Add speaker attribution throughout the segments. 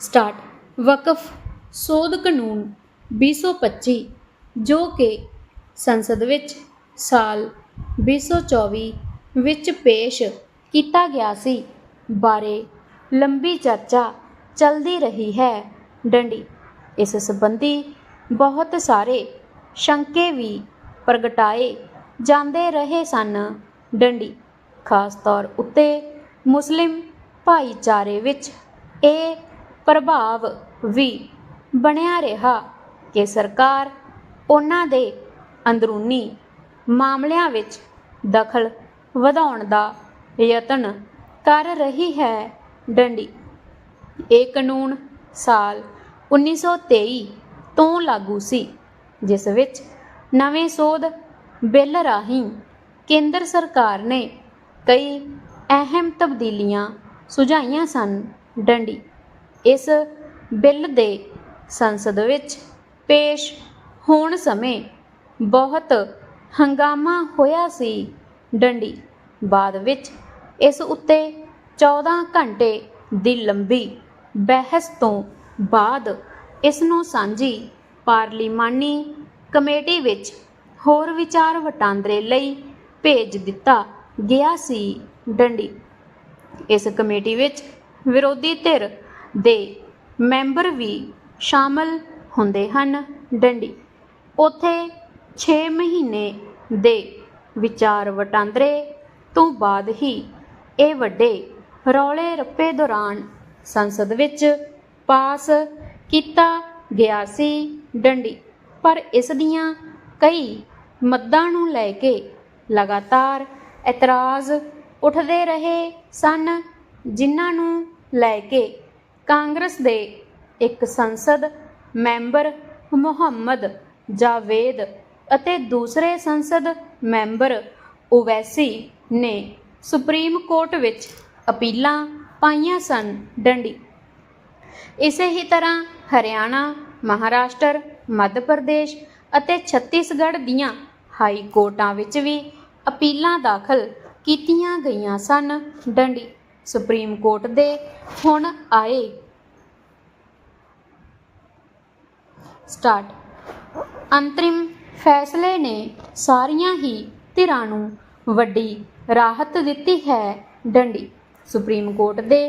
Speaker 1: Start. Waqf, ਸੋਧ ਕਾਨੂੰਨ 2025 ਜੋ ਕਿ ਸੰਸਦ ਵਿੱਚ ਸਾਲ 2024 ਵਿੱਚ ਪੇਸ਼ ਕੀਤਾ ਗਿਆ ਸੀ, ਬਾਰੇ ਲੰਬੀ ਚਰਚਾ ਚੱਲਦੀ ਰਹੀ ਹੈ ਡੰਡੀ। ਇਸ ਸੰਬੰਧੀ ਬਹੁਤ ਸਾਰੇ ਸ਼ੰਕੇ ਵੀ ਪ੍ਰਗਟਾਏ ਜਾਂਦੇ ਰਹੇ ਸਨ ਡੰਡੀ। ਖਾਸ ਤੌਰ ਉੱਤੇ ਮੁਸਲਿਮ ਭਾਈਚਾਰੇ ਵਿੱਚ ਇਹ ਪ੍ਰਭਾਵ ਵੀ ਬਣਿਆ ਰਿਹਾ ਕਿ ਸਰਕਾਰ ਉਹਨਾਂ ਦੇ ਅੰਦਰੂਨੀ ਮਾਮਲਿਆਂ ਵਿੱਚ ਦਖਲ ਵਧਾਉਣ ਦਾ ਯਤਨ ਕਰ ਰਹੀ ਹੈ ਡੰਡੀ। ਇਹ ਕਾਨੂੰਨ ਸਾਲ 1923 ਤੋਂ ਲਾਗੂ ਸੀ, ਜਿਸ ਵਿੱਚ ਨਵੇਂ ਸੋਧ ਬਿੱਲ ਰਾਹੀਂ ਕੇਂਦਰ ਸਰਕਾਰ ਨੇ ਕਈ ਅਹਿਮ ਤਬਦੀਲੀਆਂ ਸੁਝਾਈਆਂ ਸਨ। ਡੰਡੀ ਇਸ ਬਿੱਲ ਦੇ ਸੰਸਦ ਵਿੱਚ ਪੇਸ਼ ਹੋਣ ਸਮੇਂ ਬਹੁਤ ਹੰਗਾਮਾ ਹੋਇਆ ਸੀ। ਡੰਡੀ ਬਾਅਦ ਵਿੱਚ ਇਸ ਉੱਤੇ 14 ਘੰਟੇ ਦੀ ਲੰਬੀ ਬਹਿਸ ਤੋਂ ਬਾਅਦ ਇਸ ਨੂੰ ਸਾਂਝੀ ਪਾਰਲੀਮਾਨੀ ਕਮੇਟੀ ਵਿੱਚ ਹੋਰ ਵਿਚਾਰ ਵਟਾਂਦਰੇ ਲਈ ਭੇਜ ਦਿੱਤਾ ਗਿਆ ਸੀ। ਡੰਡੀ ਇਸ ਕਮੇਟੀ ਵਿੱਚ ਵਿਰੋਧੀ ਧਿਰ ਦੇ ਮੈਂਬਰ ਵੀ ਸ਼ਾਮਲ ਹੁੰਦੇ ਹਨ। ਡੰਡੀ, ਉਥੇ 6 ਮਹੀਨੇ ਦੇ ਵਿਚਾਰ ਵਟਾਂਦਰੇ ਤੋਂ ਬਾਅਦ ਹੀ ਇਹ ਵੱਡੇ ਰੌਲੇ ਰੱਪੇ ਦੌਰਾਨ ਸੰਸਦ ਵਿੱਚ ਪਾਸ ਕੀਤਾ ਗਿਆ ਸੀ ਡੰਡੀ। ਪਰ ਇਸ ਦੀਆਂ ਕਈ ਮੱਦਾਂ ਨੂੰ ਲੈ ਕੇ ਲਗਾਤਾਰ ਇਤਰਾਜ਼ ਉੱਠਦੇ ਰਹੇ ਸਨ, ਜਿਨ੍ਹਾਂ ਨੂੰ ਲੈ ਕੇ ਕਾਂਗਰਸ ਦੇ ਇੱਕ ਸੰਸਦ ਮੈਂਬਰ ਮੁਹੰਮਦ ਜਾਵੇਦ ਅਤੇ ਦੂਸਰੇ ਸੰਸਦ ਮੈਂਬਰ ਓਵੈਸੀ ਨੇ ਸੁਪਰੀਮ ਕੋਰਟ ਵਿੱਚ ਅਪੀਲਾਂ ਪਾਈਆਂ ਸਨ ਡੰਡੀ। ਇਸੇ ਹੀ ਤਰ੍ਹਾਂ ਹਰਿਆਣਾ, ਮਹਾਰਾਸ਼ਟਰ, ਮੱਧ ਪ੍ਰਦੇਸ਼ ਅਤੇ ਛੱਤੀਸਗੜ੍ਹ ਦੀਆਂ ਹਾਈ ਕੋਰਟਾਂ ਵਿੱਚ ਵੀ ਅਪੀਲਾਂ ਦਾਖਲ ਕੀਤੀਆਂ ਗਈਆਂ ਸਨ ਡੰਡੀ। ਸੁਪਰੀਮ ਕੋਰਟ ਦੇ ਹੁਣ ਆਏ। ਸਟਾਰਟ। ਅੰਤਰਿਮ ਫੈਸਲੇ ਨੇ ਸਾਰੀਆਂ ਹੀ ਧਿਰਾਂ ਨੂੰ ਵੱਡੀ ਰਾਹਤ ਦਿੱਤੀ ਹੈ ਡੰਡੀ। ਸੁਪਰੀਮ ਕੋਰਟ ਦੇ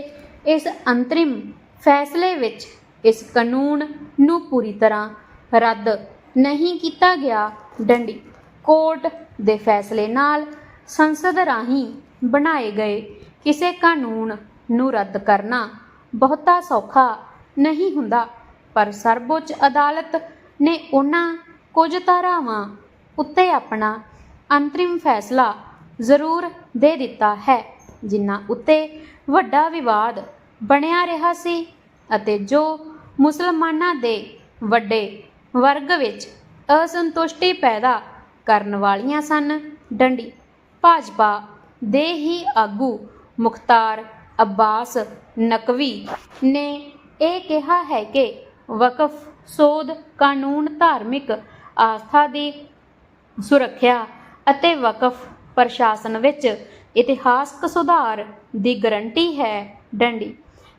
Speaker 1: ਇਸ ਅੰਤਰਿਮ ਫੈਸਲੇ ਵਿੱਚ ਇਸ ਕਾਨੂੰਨ ਨੂੰ ਪੂਰੀ ਤਰ੍ਹਾਂ ਰੱਦ ਨਹੀਂ ਕੀਤਾ ਗਿਆ ਡੰਡੀ। ਕੋਰਟ ਦੇ ਫੈਸਲੇ ਨਾਲ ਸੰਸਦ ਰਾਹੀਂ ਬਣਾਏ ਗਏ ਕਿਸੇ ਕਾਨੂੰਨ ਨੂੰ ਰੱਦ ਕਰਨਾ ਬਹੁਤਾ ਸੌਖਾ ਨਹੀਂ ਹੁੰਦਾ, ਪਰ ਸਰਵਉੱਚ ਅਦਾਲਤ ਨੇ ਉਹਨਾਂ ਕੁਝ ਧਾਰਾਵਾਂ ਉੱਤੇ ਆਪਣਾ ਅੰਤਰਿਮ ਫੈਸਲਾ ਜ਼ਰੂਰ ਦੇ ਦਿੱਤਾ ਹੈ, ਜਿਨ੍ਹਾਂ ਉੱਤੇ ਵੱਡਾ ਵਿਵਾਦ ਬਣਿਆ ਰਿਹਾ ਸੀ ਅਤੇ ਜੋ ਮੁਸਲਮਾਨਾਂ ਦੇ ਵੱਡੇ ਵਰਗ ਵਿੱਚ ਅਸੰਤੁਸ਼ਟੀ ਪੈਦਾ ਕਰਨ ਵਾਲੀਆਂ ਸਨ, ਡੰਡੀ, ਭਾਜਪਾ ਦੇ ਹੀ ਆਗੂ ਮੁਖਤਾਰ ਅੱਬਾਸ ਨਕਵੀ ਨੇ ਇਹ ਕਿਹਾ ਹੈ ਕਿ ਵਕਫ, ਸੋਧ, ਕਾਨੂੰਨ, ਧਾਰਮਿਕ ਆਸਥਾ ਦੀ ਸੁਰੱਖਿਆ ਅਤੇ ਵਕਫ ਪ੍ਰਸ਼ਾਸਨ ਵਿੱਚ ਇਤਿਹਾਸਕ ਸੁਧਾਰ ਦੀ ਗਰੰਟੀ ਹੈ ਡੰਡੀ।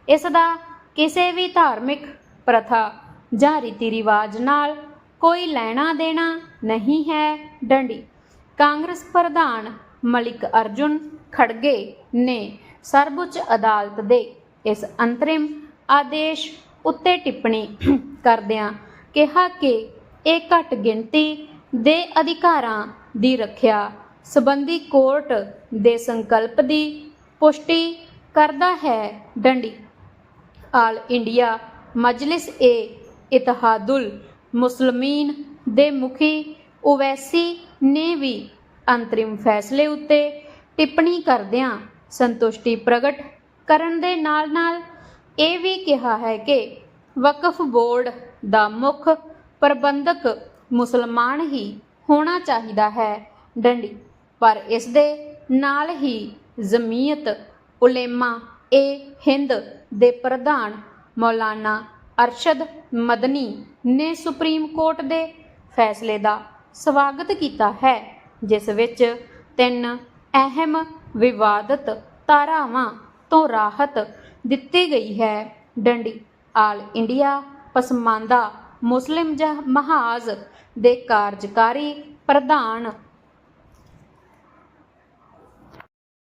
Speaker 1: ਇਸ ਦਾ ਕਿਸੇ ਵੀ ਧਾਰਮਿਕ ਪ੍ਰਥਾ ਜਾਂ ਰੀਤੀ ਰਿਵਾਜ ਨਾਲ ਕੋਈ ਲੈਣਾ ਦੇਣਾ ਨਹੀਂ ਹੈ ਡੰਡੀ। ਕਾਂਗਰਸ ਪ੍ਰਧਾਨ ਮਲਿਕ ਅਰਜੁਨ ਖੜਗੇ ਨੇ ਸਰਵਉੱਚ ਅਦਾਲਤ ਦੇ ਇਸ ਅੰਤਰਿਮ ਆਦੇਸ਼ ਉੱਤੇ ਟਿੱਪਣੀ ਕਰਦਿਆਂ ਕਿਹਾ ਕਿ ਇਹ ਘੱਟ ਗਿਣਤੀ ਦੇ ਅਧਿਕਾਰਾਂ ਦੀ ਰੱਖਿਆ ਸੰਬੰਧੀ ਕੋਰਟ ਦੇ ਸੰਕਲਪ ਦੀ ਪੁਸ਼ਟੀ ਕਰਦਾ ਹੈ। ਡੰਡੀ। ਆਲ ਇੰਡੀਆ ਮਜਲਿਸ ਏ ਇਤਿਹਾਦੁਲ ਮੁਸਲਮੀਨ ਦੇ ਮੁਖੀ ਓਵੈਸੀ ਨੇ ਵੀ ਅੰਤਰਿਮ ਫੈਸਲੇ ਉੱਤੇ ਟਿੱਪਣੀ ਕਰਦਿਆਂ ਸੰਤੁਸ਼ਟੀ ਪ੍ਰਗਟ ਕਰਨ ਦੇ ਨਾਲ-ਨਾਲ ਇਹ ਵੀ ਕਿਹਾ ਹੈ ਕਿ ਵਕਫ ਬੋਰਡ ਦਾ ਮੁੱਖ ਪ੍ਰਬੰਧਕ ਮੁਸਲਮਾਨ ਹੀ ਹੋਣਾ ਚਾਹੀਦਾ ਹੈ ਡੰਡੀ। ਪਰ ਇਸ ਦੇ ਨਾਲ ਹੀ ਜ਼ਮੀਅਤ ਉਲੇਮਾ ਏ ਹਿੰਦ ਦੇ ਪ੍ਰਧਾਨ ਮੌਲਾਨਾ ਅਰਸ਼ਦ ਮਦਨੀ ਨੇ ਸੁਪਰੀਮ ਕੋਰਟ ਦੇ ਫੈਸਲੇ ਦਾ ਸਵਾਗਤ ਕੀਤਾ ਹੈ। ਜਿਸ ਵਿੱਚ ਤਿੰਨ ਅਹਿਮ ਵਿਵਾਦਤ ਧਾਰਾਵਾਂ ਤੋਂ ਰਾਹਤ ਦਿੱਤੀ ਗਈ ਹੈ। ਡੰਡੀ, ਆਲ ਇੰਡੀਆ, ਪਸਮਾਂਦਾ, ਮੁਸਲਿਮ ਮਹਾਜ਼ ਦੇ ਕਾਰਜਕਾਰੀ ਪ੍ਰਧਾਨ